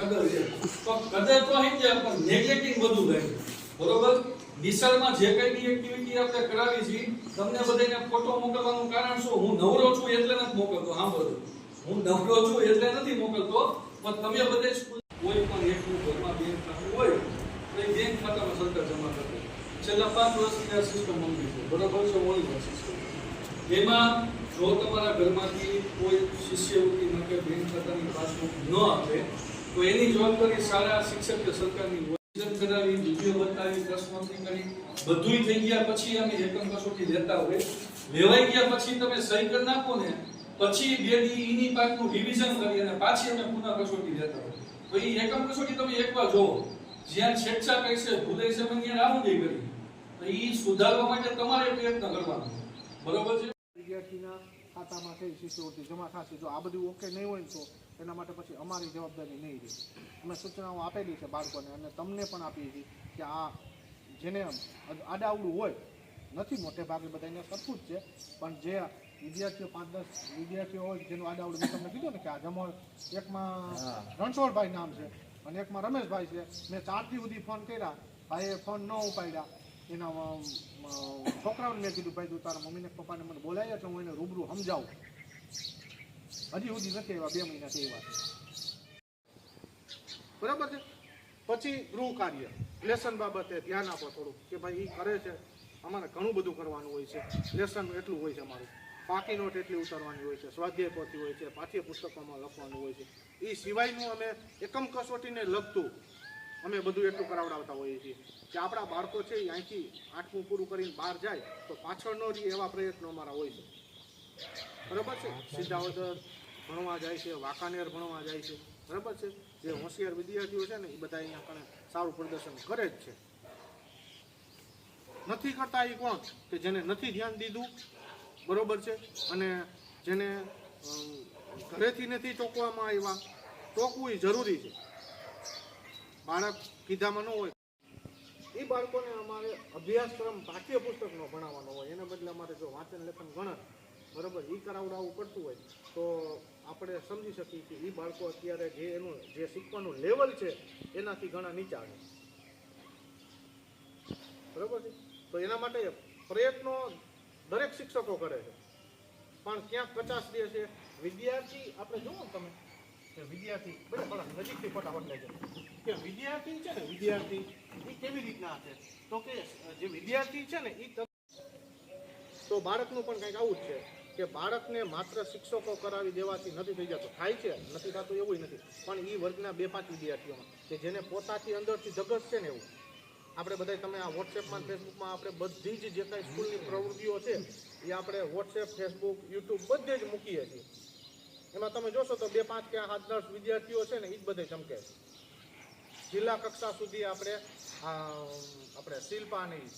કદર છે. પણ કદર તો અહીં છે પણ નેગ્લેક્ટિંગ વધુ થાય બરોબર? નિશાળમાં જે કઈ બી એક્ટિવિટી આપણે કરાવી છે તમને બધાને ફોટો મોકલવાનું કારણ શું? હું નવરો છું એટલે નથી મોકલતો, સાંભળજો. હું નવરો છું એટલે નથી મોકલતો, પણ તમે બધે કોઈ પણ એકનું ઘરમાં બેંક ખાતું હોય, તો એ બેંક ખાતામાં સરકાર જમા કરે છેલ્લા પાંચ વર્ષથી આ સિસ્ટમ અમલી છે. બરાબર છે ઓળી સિસ્ટમ એમાં જો તમારા ઘરમાંથી કોઈ શિષ્યવૃત્તિ માટે બેંક ખાતાની પાસબુક ન આપે તો એની જવાબદારી શાળા શિક્ષક કે સરકારની કરાવી, વીડિયો બતાવી પ્રશ્નોત્તરી કરી, બધુંય થઈ ગયા પછી અમે એકમ કસોટી લેતા હોય લેવાઈ ગયા પછી તમે સહી કરી નાખો ને, પછી બે દી ઈની પાકનું રિવિઝન કરી અને પાછી અમે પુનઃ કસોટી લેતા હોય તો એ એકમ કસોટી તમે એકવાર જોવો જ્યાં છેડછાડ કરી છે ભૂલાઈ છે પણ ત્યાં કરી. તો એ સુધારવા માટે તમારે પ્રયત્ન કરવાનો. બરોબર છે? વિદ્યાર્થીના ખાતામાં કઈ શિષ્યવૃત્તિ જમા થશે. જો આ બધું ઓકે નહીં હોય તો એના માટે પછી અમારી જવાબદારી નહીં રહે. અમે સૂચનાઓ આપેલી છે બાળકોને અને તમને પણ આપીએ છીએ કે આ જેને આડાવડું હોય નથી મોટે ભાગે બધાને સરખું જ છે પણ જે વિદ્યાર્થીઓ પાંચ દસ વિદ્યાર્થીઓ હોય જેનું આડાવડું મેં તમને કીધું ને કે આ જમણ એકમાં રણછોડભાઈ નામ છે અને એકમાં રમેશભાઈ છે. મેં ચારથી સુધી ફોન કર્યા ભાઈએ ફોન ન ઉપાડ્યા. એના છોકરાઓને મેં કીધું ભાઈ તું તારા મમ્મીને પપ્પાને મને બોલાય એટલે હું એને રૂબરૂ સમજાવું. હજી સુધી નથી આવ્યા, બે મહિનાથી એવા બરાબર છે? પછી ગૃહ કાર્ય, લેસન બાબતે ધ્યાન આપો થોડું, કે ભાઈ એ કરે છે અમારે ઘણું બધું કરવાનું હોય છે. લેસન એટલું હોય છે અમારું. પાકી નોટ એટલી ઉતારવાની હોય છે, સ્વાધ્યાય પોથી હોય છે પાઠ્ય પુસ્તકોમાં લખવાનું હોય છે. એ સિવાયનું અમે એકમ કસોટીને લગતું અમે બધું એટલું કરાવડાવતા હોઈએ છીએ કે આપણા બાળકો છે અહીંથી આઠમું પૂરું કરીને બહાર જાય તો પાછળનો જ એવા પ્રયત્નો અમારા હોય છે. બરાબર છે? સિદ્ધાવદર ભણવા જાય છે, વાંકાનેર ભણવા જાય છે, બરાબર છે? જે હોશિયાર વિદ્યાર્થીઓ છે ને, એ બધા અહીંયા કણે સારું પ્રદર્શન કરે જ છે. નથી કરતા એ કોણ? કે જેને નથી ધ્યાન દીધું, બરોબર છે? અને જેને ઘરેથી નથી ટોકવામાં આવ્યા, ટોકવું એ જરૂરી છે. બાળક કીધામાં ન હોય. એ બાળકોને અમારે અભ્યાસક્રમ પાઠ્ય પુસ્તકનો ભણાવવાનો હોય, એના બદલે અમારે જો વાંચન લેખન ગણત બરોબર એ કરાવડાવવું પડતું હોય. તો આપણે સમજી શકીએ કે એ બાળકો અત્યારે જે એનું, જે શીખવાનું લેવલ છે, એનાથી ઘણા નીચા છે. બરોબર છે? તો એના માટે પ્રયત્નો દરેક શિક્ષકો કરે છે. પણ ક્યાંક પચાસ દે છે. વિદ્યાર્થી, આપણે જુઓ તમે. કે વિદ્યાર્થી, બરાબર નજીકથી ફટાફટ છે કે વિદ્યાર્થી છે ને, વિદ્યાર્થી એ કેવી રીતના છે? તો કે જે વિદ્યાર્થી છે ને એ તો બાળકનું પણ કંઈક આવું જ છે. કે બાળકને માત્ર શિક્ષકો કરાવી દેવાથી નથી થઈ જતો. થાય છે, નથી થતું એવું નથી. પણ એ વર્ગના બે પાંચ વિદ્યાર્થીઓમાં, કે જેને પોતાથી અંદરથી ધગસ છે ને એવું. આપણે બધા તમે આ વોટ્સએપમાં ફેસબુકમાં આપણે બધી જ જે કાંઈ સ્કૂલની પ્રવૃત્તિઓ છે, એ આપણે વોટ્સએપ, ફેસબુક, યુટ્યુબ બધે જ મૂકીએ છીએ. એમાં તમે જોશો તો બે પાંચ કે આઠ દસ વિદ્યાર્થીઓ છે ને એ જ બધે ચમકે છે. જિલ્લા કક્ષા સુધી આપણે આપણે શિલ્પા નહીં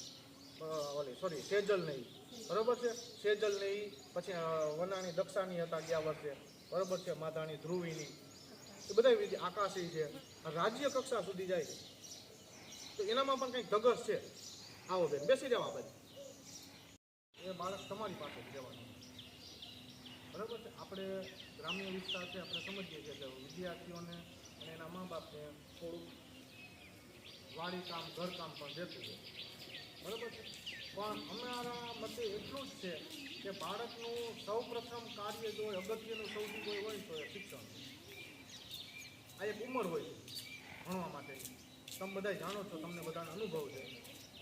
ઓલી સોરી સેજલ નહીં બરોબર છે? સેજલની પછી વનાણી દક્ષાની હતા ગયા વર્ષે. બરોબર છે? માતાની ધ્રુવીની. એ બધા આકાશી છે. રાજ્ય કક્ષા સુધી જાય છે. તો એનામાં પણ કંઈક ધગસ છે. આવો બેન, બેસી જવા બધી એ બાળક તમારી પાસે જ રહેવાનું. બરાબર છે? આપણે ગ્રામ્ય વિસ્તાર છે, આપણે સમજીએ છીએ કે વિદ્યાર્થીઓને અને એના મા બાપને થોડુંક વાડી કામ ઘરકામ પણ રહેતું હોય. બરાબર છે? પણ અમારા મતે એટલું જ છે કે બાળકનું સૌ પ્રથમ કાર્ય જો અગત્યનું સૌથી કોઈ હોય તો એ શિક્ષણ. આ એક ઉંમર હોય છે, ભણવા માટેની તમે બધા જાણો છો, તમને બધાનો અનુભવ છે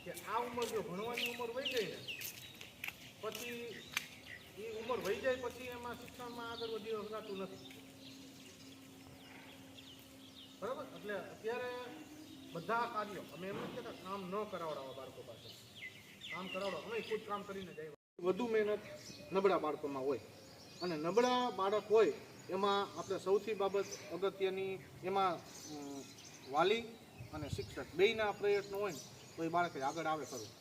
કે આ ઉંમર જો ભણવાની ઉંમર વહી ગઈ ને, પછી એ ઉંમર વહી જાય પછી એમાં શિક્ષણમાં આગળ વધી શકાતું નથી. બરાબર? એટલે અત્યારે બધા કાર્યો, અમે એમ નથી કહેતા કામ ન કરાવડાવવા બાળકો પાસે. કામ કરાવડાવો અમે ખુદ કામ કરીને જાય વધુ મહેનત નબળા બાળકોમાં હોય. અને નબળા બાળક હોય, એમાં આપણે સૌથી બાબત અગત્યની એમાં વાલી અને શિક્ષક બેયના પ્રયત્નો હોય ને, તો એ બાળક આગળ આવે ખરું.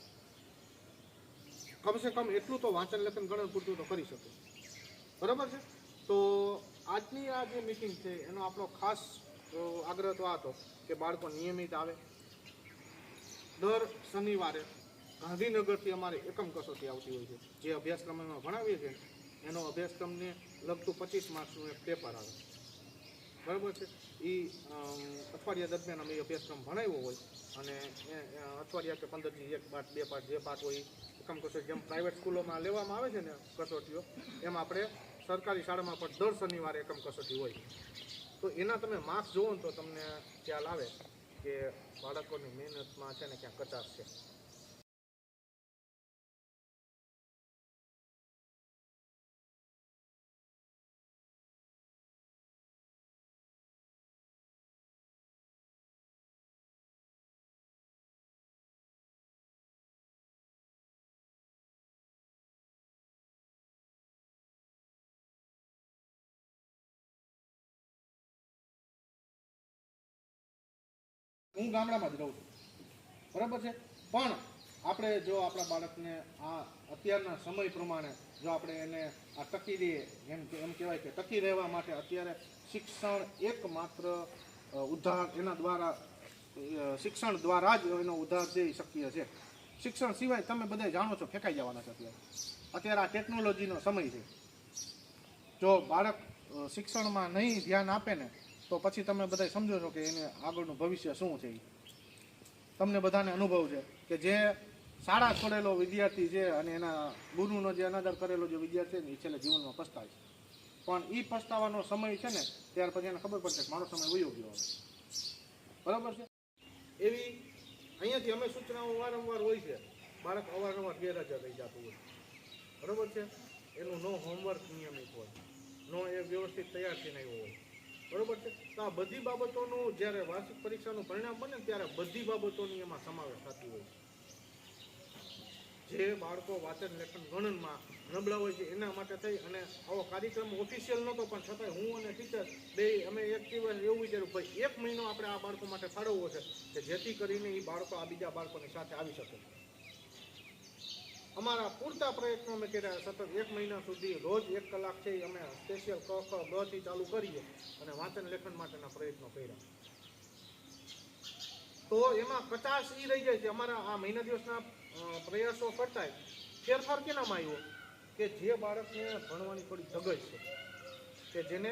કમસે કમ એટલું તો વાંચન લેખન ગણન પૂરતું તો કરી શકે. બરાબર છે? તો આજની આ જે મિટિંગ છે, એનો આપણો ખાસ આગ્રહ તો આ હતો કે બાળકો નિયમિત આવે. દર શનિવારે ગાંધીનગરથી અમારે એકમ કસોટી આવતી હોય છે. જે અભ્યાસક્રમ અમે ભણાવીએ છીએ, એનો અભ્યાસક્રમને લગતું પચીસ માર્ક્સનું એક પેપર આવે. બરાબર છે? એ અઠવાડિયા દરમિયાન અમે અભ્યાસક્રમ ભણાવ્યો હોય અને એ અઠવાડિયા કે પંદર દી એક પાઠ બે પાઠ જે પાઠ હોય એકમ કસોટી જેમ પ્રાઇવેટ સ્કૂલોમાં લેવામાં આવે છે ને કસોટીઓ, એમ આપણે સરકારી શાળામાં પણ દર શનિવારે એકમ કસોટી હોય તો એના તમે માર્ક્સ જુઓ તો તમને ખ્યાલ આવે કે બાળકોની મહેનતમાં છે ને ક્યાંક કચાશ છે. હું ગામડામાં જ રહું છું. બરાબર છે? પણ આપણે જો આપણા બાળકને આ અત્યારના સમય પ્રમાણે જો આપણે એને આ ટકી રહીએ એમ એમ કહેવાય કે ટકી રહેવા માટે અત્યારે શિક્ષણ એકમાત્ર ઉદ્ધાર એના દ્વારા શિક્ષણ દ્વારા જ એનો ઉદ્ધાર છે શક્ય છે શિક્ષણ સિવાય તમે બધા જાણો છો ફેંકાઈ જવાના છે અત્યારે. અત્યારે આ ટેકનોલોજીનો સમય છે. જો બાળક શિક્ષણમાં નહીં ધ્યાન આપે ને તો પછી તમે બધા સમજો છો કે એને આગળનું ભવિષ્ય શું છે તમને બધાને અનુભવ છે કે જે શાળા છોડેલો વિદ્યાર્થી છે અને એના ગુરુનો જે અનાદર કરેલો જે વિદ્યાર્થી છે એ છેલ્લે જીવનમાં પસ્તાય છે. પણ એ પસ્તાવાનો સમય છે ને, ત્યાર પછી એને ખબર પડશે કે મારો સમય વયો ગયો. બરાબર છે? એવી અહીંયાથી અમે સૂચનાઓ વારંવાર હોય છે. બાળક અવારનવાર ગેરહાજર રહી જતું હોય બરાબર છે? એનું નો હોમવર્ક નિયમિત હોય. નો એ વ્યવસ્થિત તૈયાર થઈને આવ્યો હોય. બરોબર છે? તો આ બધી બાબતોનું જ્યારે વાર્ષિક પરીક્ષાનું પરિણામ બને ત્યારે બધી બાબતોની એમાં સમાવેશ થતી હોય છે. જે બાળકો વાંચન, લેખન, ગણનમાં નબળા હોય છે, એના માટે થઈ અને આવો કાર્યક્રમ ઓફિશિયલ નહોતો, પણ છતાંય હું અને ટીચર બે, અમે એક દિવસ એવું વિચાર્યું, ભાઈ, એક મહિનો આપણે આ બાળકો માટે ફાળવવો છે કે જેથી કરીને એ બાળકો આ બીજા બાળકોની સાથે આવી શકે. અમારા પૂરતા પ્રયત્નો અમે કર્યા. સતત એક મહિના સુધી રોજ એક કલાક છે એ અમે સ્પેશિયલ ક ખ થી ચાલુ કરીએ અને વાંચન લેખન માટેના પ્રયત્નો કર્યા. તો એમાં કચાશ ઈ રહી જાય છે અમારા આ મહિના દિવસના પ્રયાસો કરતા ફેરફાર કેનામાં આવ્યો? કે જે બાળકને ભણવાની થોડી ધગજ છે, કે જેને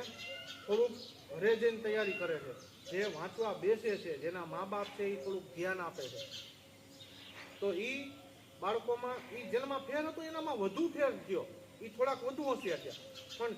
થોડુંક ઘરે જઈને તૈયારી કરે છે, જે વાંચવા બેસે છે, જેના મા બાપ છે એ થોડુંક ધ્યાન આપે છે. તો એ બાળકોમાં એ જેનામાં ફેર હતો, એનામાં વધુ ફેર થયો. એ થોડાક વધુ હોશિયાર છે પણ